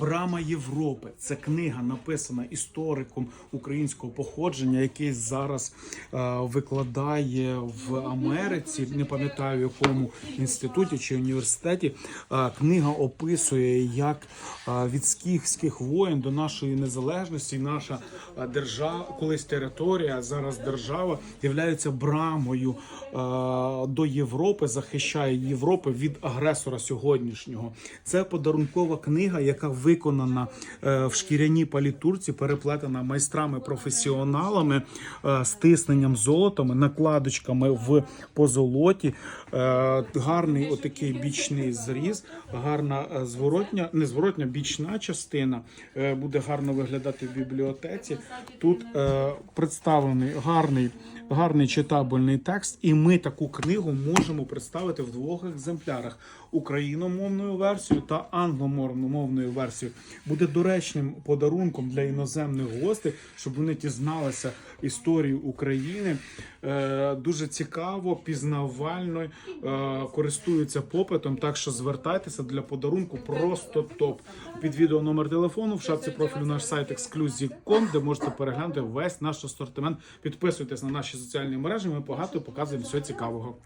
Брама Європи це книга, написана істориком українського походження, який зараз е, викладає в Америці. Не пам'ятаю в якому інституті чи університеті. Е, книга описує, як е, від скіфських воєн до нашої незалежності наша е, держава, колись територія, зараз держава, являється брамою е, до Європи, захищає Європу від агресора сьогоднішнього. Це подарункова книга, яка виконана е, в шкіряній палітурці, переплетена майстрами-професіоналами е, з тисненням золотами, накладочками в позолоті. Е, Гарний отакий бічний зріз, гарна е, зворотня, не зворотня, бічна частина е, буде гарно виглядати в бібліотеці. Тут е, представлений гарний, гарний читабельний текст, і ми таку книгу можемо представити в двох екземплярах: україномовною версією та англомовною версією. Буде доречним подарунком для іноземних гостей, щоб вони дізналися історію України. Е, дуже цікаво, пізнавально е, користуються попитом. Так що звертайтеся для подарунку просто топ. Під відео номер телефону в шапці профілю наш сайт exclusive.com, де можете переглянути весь наш асортимент. Підписуйтесь на наші соціальні мережі. Ми багато показуємо всього цікавого.